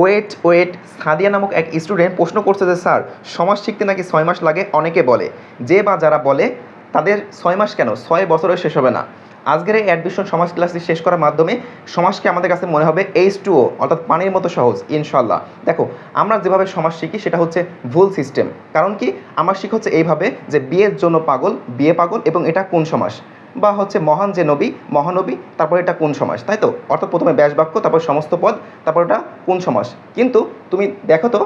Wait wait, Sadia নামক এক student প্রশ্ন করছে যে, স্যার সমাজ শিখতে নাকি ছয় মাস লাগে? অনেকে বলে। যে বা যারা বলে, তাদের ছয় মাস কেন? ছয় বছরও শেষ হবে না। আজকের এই অ্যাডমিশন সমাজ ক্লাসটি শেষ করার মাধ্যমে সমাজকে আমাদের কাছে মনে হবে? এইচ টু ও অর্থাৎ পানির মতো সহজ ইনশাল্লাহ দেখো, আমরা যেভাবে সমাজ শিখি, সেটা হচ্ছে ভুল সিস্টেম কারণ কি? আমার শিখ হচ্ছে এইভাবে যে বিয়ের জন্য পাগল বিয়ে পাগল, এবং এটা কোন সমাস বা হচ্ছে মহান যে নবী, মহানবী, তারপর এটা কোন সমাস, তাই তো? অর্থাৎ প্রথমে ব্যাস বাক্য তারপর সমস্ত পদ, তারপর এটা কোন সমাস? কিন্তু তুমি দেখো তো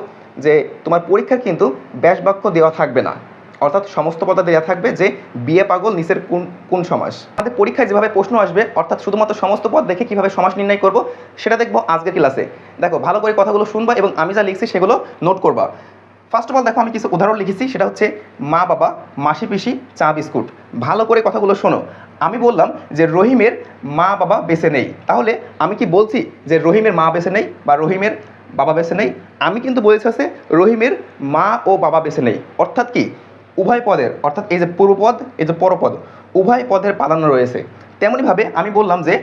যে তোমার পরীক্ষার কিন্তু ব্যাস বাক্য দেওয়া থাকবে না। অর্থাৎ সমস্ত পদে দেওয়া থাকবে যে বিয়ে পাগল নিচের কোন কোন সমাস। আমাদের পরীক্ষায় যেভাবে প্রশ্ন আসবে, অর্থাৎ শুধুমাত্র সমস্ত পদ দেখে কীভাবে সমাস নির্ণয় করব, সেটা দেখব আজকের ক্লাসে দেখো, ভালো করে কথাগুলো শুনবা এবং আমি যা লিখছি সেগুলো নোট করবা। ফার্স্ট অফ অল দেখো আমি কিছু উদাহরণ লিখেছি, সেটা হচ্ছে মা বাবা, মাসি পিসি, চা বিস্কুট। ভালো করে কথাগুলো শোনো। আমি বললাম যে রহিমের মা বাবা বেছে নেই। তাহলে আমি কি বলছি যে রহিমের মা বেছে নেই বা রহিমের বাবা বেছে নেই? আমি কিন্তু বলেছি আছে রহিমের মা ও বাবা বেছে নেই। অর্থাৎ কি? উভয় পদের, অর্থাৎ এই যে পূর্বপদ, এই যে পরপদ, উভয় পদের প্রাধান্য রয়েছে। তেমনইভাবে আমি বললাম যে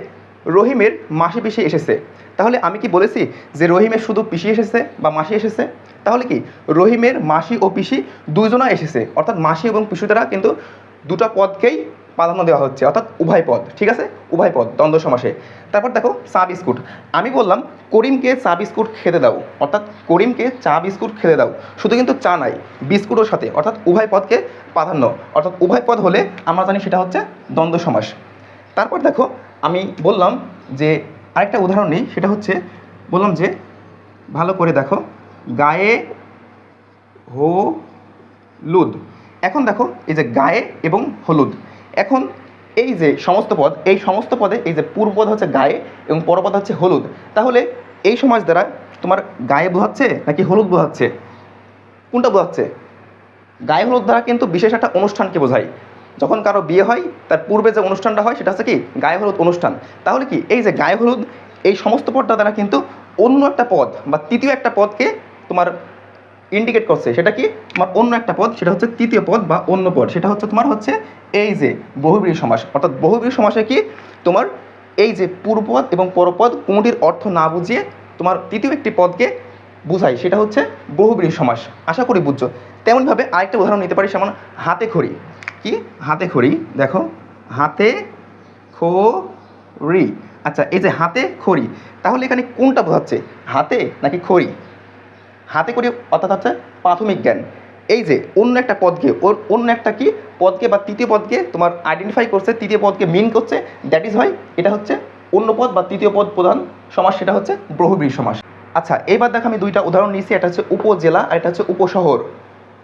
রহিমের মাসি পিসি এসেছে। তাহলে আমি কি বলেছি যে রহিমের শুধু পিসি এসেছে বা মাসি এসেছে? তাহলে কি রহিমের মাসি ও পিসি দুইজনা এসেছে। অর্থাৎ মাসি এবং পিসু দ্বারা কিন্তু দুটো পদকেই প্রাধান্য দেওয়া হচ্ছে। অর্থাৎ উভয় পদ, ঠিক আছে? উভয় পদ, দ্বন্দ্ব সমাসে। তারপর দেখো চা বিস্কুট আমি বললাম, করিমকে চা বিস্কুট খেতে দাও। অর্থাৎ করিমকে চা বিস্কুট খেতে দাও। শুধু কিন্তু চা নাই বিস্কুটের সাথে। অর্থাৎ উভয় পদকে প্রাধান্য। অর্থাৎ উভয় পদ হলে আমরা জানি সেটা হচ্ছে দ্বন্দ্ব সমাস। তারপর দেখো, আমি বললাম যে আরেকটা উদাহরণ নিই, সেটা হচ্ছে, বললাম যে, ভালো করে দেখো। গায়ে হলুদ। এখন দেখো, এই যে গায়ে এবং হলুদ। এখন এই যে সমস্ত পদ, এই সমস্ত পদে এই যে পূর্বপদ হচ্ছে গায়ে এবং পরপদ হচ্ছে হলুদ। তাহলে এই সমাজ দ্বারা তোমার গায়ে বোঝাচ্ছে নাকি হলুদ বোঝাচ্ছে? কোনটা বোঝাচ্ছে? গায়ে হলুদ দ্বারা কিন্তু বিশেষ একটা অনুষ্ঠানকে বোঝায়। যখন কারও বিয়ে হয়, তার পূর্বে যে অনুষ্ঠানটা হয়, সেটা হচ্ছে কি? গায়ে হলুদ অনুষ্ঠান। তাহলে কি? এই যে গায়ে হলুদ, এই সমস্ত পদটা দ্বারা কিন্তু অন্য একটা পদ বা তৃতীয় একটা পদকে তোমার ইন্ডিকেট করছে, সেটা কি? তোমার অন্য একটা পদ, সেটা হচ্ছে তৃতীয় পদ বা অন্য পদ। সেটা হচ্ছে তোমার হচ্ছে এই যে বহুব্রী সমাস। অর্থাৎ বহুব্রী সমাসে কি? তোমার এই যে পূর্বপদ এবং পরপদ কোনটির অর্থ না বুঝিয়ে তোমার তৃতীয় একটি পদকে বোঝায়, সেটা হচ্ছে বহুব্রী সমাস। আশা করি বুঝছ। তেমনভাবে আরেকটা উদাহরণ নিতে পারি, যেমন হাতে খড়ি। কি? হাতে খড়ি, দেখো। হাতে খড়ি। আচ্ছা এই যে হাতে খড়ি, তাহলে এখানে কোনটা বোঝাচ্ছে? হাতে নাকি খড়ি? হাতে করে অর্থাৎ হচ্ছে প্রাথমিক জ্ঞান। এই যে অন্য একটা পদকে, ওর অন্য একটা কি? পদকে বা তৃতীয় পদকে তোমার আইডেন্টিফাই করছে, তৃতীয় পদকে মিন করছে দ্যাট ইজ হয় এটা হচ্ছে অন্য পদ বা তৃতীয় পদ প্রধান সমাস, সেটা হচ্ছে বহুব্রী সমাস। আচ্ছা এবার দেখো আমি দুইটা উদাহরণ নিয়েছি, এটা হচ্ছে উপজেলা আর এটা হচ্ছে উপশহর।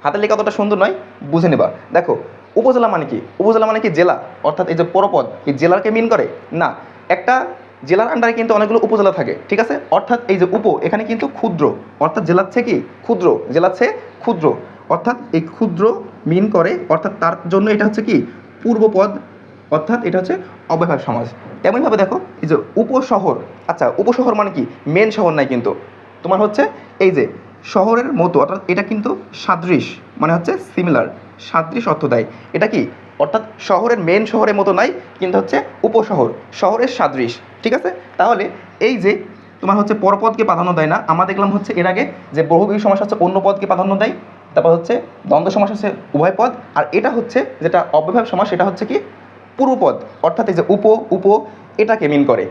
হাতের লেখা অতটা সুন্দর নয়, বুঝে নেবা। দেখো, উপজেলা মানে কি? উপজেলা মানে কি জেলা? অর্থাৎ এই যে পরপদ, এই জেলাকে মিন করে? না, একটা জেলার আন্ডারে কিন্তু অনেকগুলো উপজেলা থাকে, ঠিক আছে? অর্থাৎ এই যে উপ, এখানে কিন্তু ক্ষুদ্র, অর্থাৎ জেলার চেয়ে কি? ক্ষুদ্র জেলার চেয়ে ক্ষুদ্র। অর্থাৎ এই ক্ষুদ্র মিন করে, অর্থাৎ তার জন্য এটা হচ্ছে কি? পূর্বপদ অর্থাৎ এটা হচ্ছে অব্যবহার সমাজ। তেমনভাবে দেখো, এই যে উপশহর আচ্ছা উপশহর মানে কি? মেন শহর নাই কিন্তু। তোমার হচ্ছে এই যে শহরের মতো, অর্থাৎ এটা কিন্তু সাদৃশ মানে হচ্ছে সিমিলার সাদৃশ অর্থ দেয়। এটা কি? অর্থাৎ শহরের মেন শহরের মতো নাই, কিন্তু হচ্ছে উপশহর, শহরের সাদৃশ, ঠিক আছে? তাহলে এই যে তোমার হচ্ছে পরপদকে প্রাধান্য দেয় না, আমরা দেখলাম হচ্ছে এর আগে যে বহুবী সমস্যা হচ্ছে অন্য পদকে প্রাধান্য দেয়, তারপর হচ্ছে দ্বন্দ্ব সমাস হচ্ছে উভয় পদ, আর এটা হচ্ছে যেটা অব্যবহার সমাস, সেটা হচ্ছে কি? পূর্বপদ, অর্থাৎ এই যে উপ উপ, এটাকে মিন করে।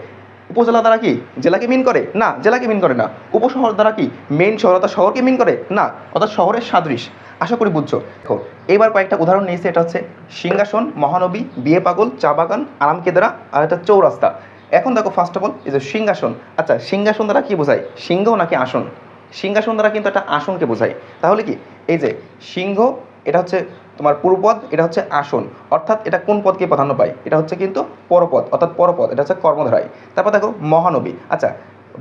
উপজেলা দ্বারা কি? জেলাকে মিন করে? না, জেলাকে মিন করে না। উপশহর দ্বারা কি? মেন শহর অর্থাৎ শহরকে মিন করে? না, অর্থাৎ শহরের সাদৃশ। আশা করি বুঝছ। দেখো, এবার কয়েকটা উদাহরণ নিয়েছি, এটা হচ্ছে সিংহাসন, মহানবী, বিয়ে পাগল, চা বাগান, আরামকেদারা আর এটা চৌরাস্তা। এখন দেখো ফার্স্ট অফ অল এই যে সিংহাসন আচ্ছা সিংহাসন দ্বারা কি বোঝায়? সিংহ নাকি আসন? সিংহাসন দ্বারা কিন্তু একটা আসনকে বোঝায়। তাহলে কি? এই যে সিংহ, এটা হচ্ছে তোমার পূর্বপদ, এটা হচ্ছে আসন। অর্থাৎ এটা কোন পদকে প্রাধান্য পায়? এটা হচ্ছে কিন্তু পরপদ, অর্থাৎ পরপদ, এটা হচ্ছে কর্মধারায়। তারপর দেখো, মহানবী আচ্ছা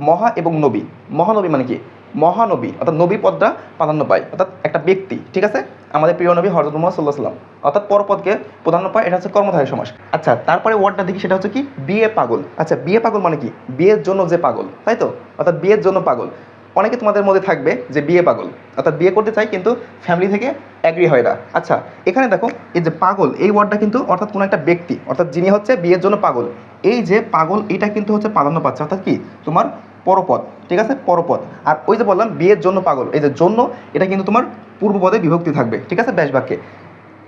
মহা এবং নবী। মহানবী মানে কি? মহানবী, অর্থাৎ নবী পদটা প্রাধান্য পায়, অর্থাৎ একটা ব্যক্তি, ঠিক আছে? আমাদের প্রিয় নবী হরজত মোহাম্মদ সাল্লাহ সাল্লাম অর্থাৎ পরপদকে প্রাধান্য পায়, এটা হচ্ছে কর্মধারী সমাস আচ্ছা তারপরে ওয়ার্ডটা দেখি, সেটা হচ্ছে কি? বিয়ে পাগল। আচ্ছা বিয়ে পাগল মানে কি? বিয়ের জন্য যে পাগল, তাই তো? অর্থাৎ বিয়ের জন্য পাগল। অনেকে তোমাদের মধ্যে থাকবে যে বিয়ে পাগল, অর্থাৎ বিয়ে করতে চাই কিন্তু ফ্যামিলি থেকে অ্যাগ্রি হয় না। আচ্ছা এখানে দেখো, এই যে পাগল, এই ওয়ার্ডটা কিন্তু অর্থাৎ কোনো একটা ব্যক্তি, অর্থাৎ যিনি হচ্ছে বিয়ের জন্য পাগল, এই যে পাগল, এটা কিন্তু হচ্ছে প্রাধান্য পাচ্ছে। অর্থাৎ কি? তোমার পরপদ, ঠিক আছে? পরপদ। আর ওই যে বললাম, বিয়ের জন্য পাগল। এই যে জন্য, এটা কিন্তু তোমার পূর্বপদে বিভক্তি থাকবে, ঠিক আছে? ব্যাস বাক্যে।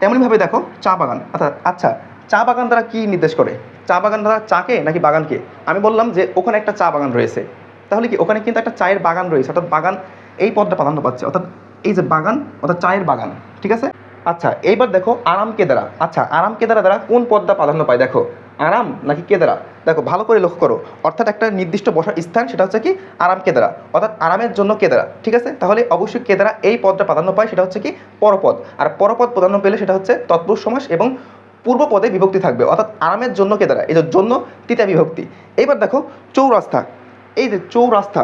তেমনইভাবে দেখো, চা বাগান। অর্থাৎ আচ্ছা চা বাগান দ্বারা কী নির্দেশ করে? চা বাগান দ্বারা চাকে নাকি বাগানকে? আমি বললাম যে, ওখানে একটা চা বাগান রয়েছে। তাহলে কি ওখানে কিন্তু একটা চায়ের বাগান রয়েছে? অর্থাৎ বাগান, এই পদটা প্রাধান্য পাচ্ছে। অর্থাৎ এই যে বাগান, অর্থাৎ চায়ের বাগান, ঠিক আছে? আচ্ছা এইবার দেখো, আরাম কেদারা। আচ্ছা আরাম কেদারা দ্বারা কোন পদটা প্রাধান্য পায়? দেখো আরাম নাকি কেদারা? দেখো, ভালো করে লক্ষ্য করো। অর্থাৎ একটা নির্দিষ্ট বসার স্থান, সেটা হচ্ছে কি? আরাম কেদারা। অর্থাৎ আরামের জন্য কেদারা, ঠিক আছে? তাহলে অবশ্যই কেদারা এই পদটা প্রাধান্য পায়, সেটা হচ্ছে কি? পরপদ। আর পরপদ প্রাধান্য পেলে সেটা হচ্ছে তৎপুরুষ সমাস এবং পূর্ব পদে বিভক্তি থাকবে। অর্থাৎ আরামের জন্য কেদারা যে জন্য তৃতীয় বিভক্তি। এবার দেখো, চৌরাস্তা। এই যে চৌরাস্তা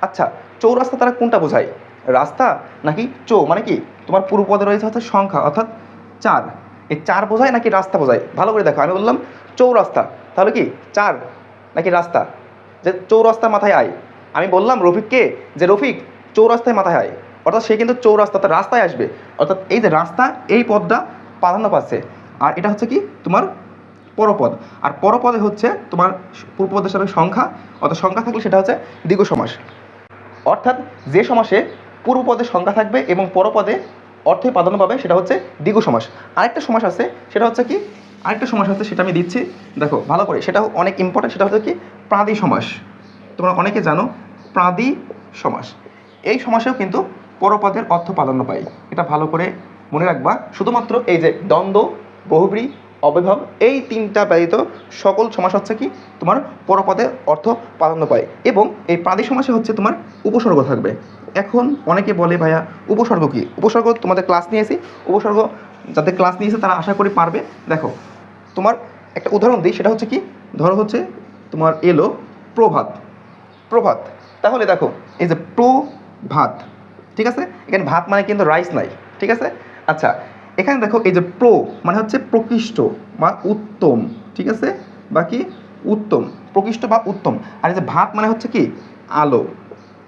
আচ্ছা চৌরাস্তা তারা কোনটা বোঝায়? রাস্তা নাকি চৌ? মানে কি? তোমার পূর্ব পদে রয়েছে হচ্ছে সংখ্যা, অর্থাৎ চার এই চার বোঝায় নাকি রাস্তা বোঝায়? ভালো করে দেখো, আমি বললাম চৌরাস্তা। তাহলে কি? চার নাকি রাস্তা? যে চৌরাস্তার মাথায় আয়। আমি বললাম রফিককে যে, রফিক চৌরাস্তায় মাথায় আয়। অর্থাৎ সে কিন্তু চৌরাস্তা, অর্থাৎ রাস্তায় আসবে। অর্থাৎ এই যে রাস্তা, এই পদটা প্রাধান্য পাচ্ছে। আর এটা হচ্ছে কি? তোমার পরপদ। আর পরপদে হচ্ছে তোমার পূর্বপদের সাথে সংখ্যা, অর্থাৎ সংখ্যা থাকলে সেটা হচ্ছে দ্বিগু সমাস। অর্থাৎ যে সমাসে পূর্বপদে সংখ্যা থাকবে এবং পরপদে অর্থে প্রাধান্য পাবে, সেটা হচ্ছে দ্বিগু সমাস। আরেকটা সমাস আছে, সেটা হচ্ছে কি? আরেকটা সমাস আছে, সেটা আমি দিচ্ছি। দেখো, ভালো করে, সেটা অনেক ইম্পর্টেন্ট সেটা হচ্ছে কি? প্রাদি সমাস। তোমরা অনেকে জানো, প্রাদি সমাস। এই সমাসেও কিন্তু পরপাদের অর্থ প্রাধান্য পাই এটা ভালো করে মনে রাখবা। শুধুমাত্র এই যে দ্বন্দ্ব, বহুব্রী অবৈভব এই তিনটা ব্যতীত সকল সমাস হচ্ছে কি? তোমার পরপদে অর্থ প্রাধান্য পায় এবং এই প্রাদি সমাসে হচ্ছে তোমার উপসর্গ থাকবে। এখন অনেকে বলে, ভাইয়া, উপসর্গ কি? উপসর্গ তোমাদের ক্লাস নিয়েছি উপসর্গ যাদের ক্লাস নিয়েছে তারা আশা করি পারবে। দেখো, তোমার একটা উদাহরণ দিই, সেটা হচ্ছে কি? ধরো হচ্ছে তোমার এলো প্রভাত। প্রভাত, তাহলে দেখো, এই যে প্রভাত, ঠিক আছে? এখানে ভাত মানে কিন্তু রাইস নাই, ঠিক আছে? আচ্ছা এখানে দেখো এই যে প্রো মানে হচ্ছে প্রকৃষ্ট বা উত্তম, ঠিক আছে? বাকি উত্তম, প্রকৃষ্ট বা উত্তম। আর এই যে ভাত মানে হচ্ছে কি? আলো।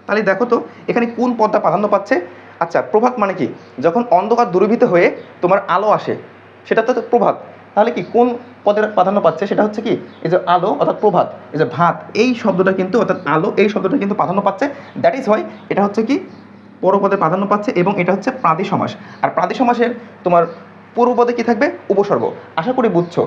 তাহলে দেখো তো, এখানে কোন পদটা প্রাধান্য পাচ্ছে? আচ্ছা প্রভাত মানে কি? যখন অন্ধকার দূরীভূত হয়ে তোমার আলো আসে, সেটা তো প্রভাত। তাহলে কি কোন পদের প্রাধান্য পাচ্ছে? সেটা হচ্ছে কি? এই যে আলো অর্থাৎ প্রভাত, এই যে ভাত, এই শব্দটা কিন্তু, অর্থাৎ আলো, এই শব্দটা কিন্তু প্রাধান্য পাচ্ছে। দ্যাট ইজ হয় এটা হচ্ছে কি? পরপদে প্রাধান্য পাচ্ছে এবং এটা হচ্ছে প্রাদি সমাস। আর প্রাদি সমাসের তোমার পূর্বপদে কী থাকবে? উপসর্গ। আশা করি বুঝছ।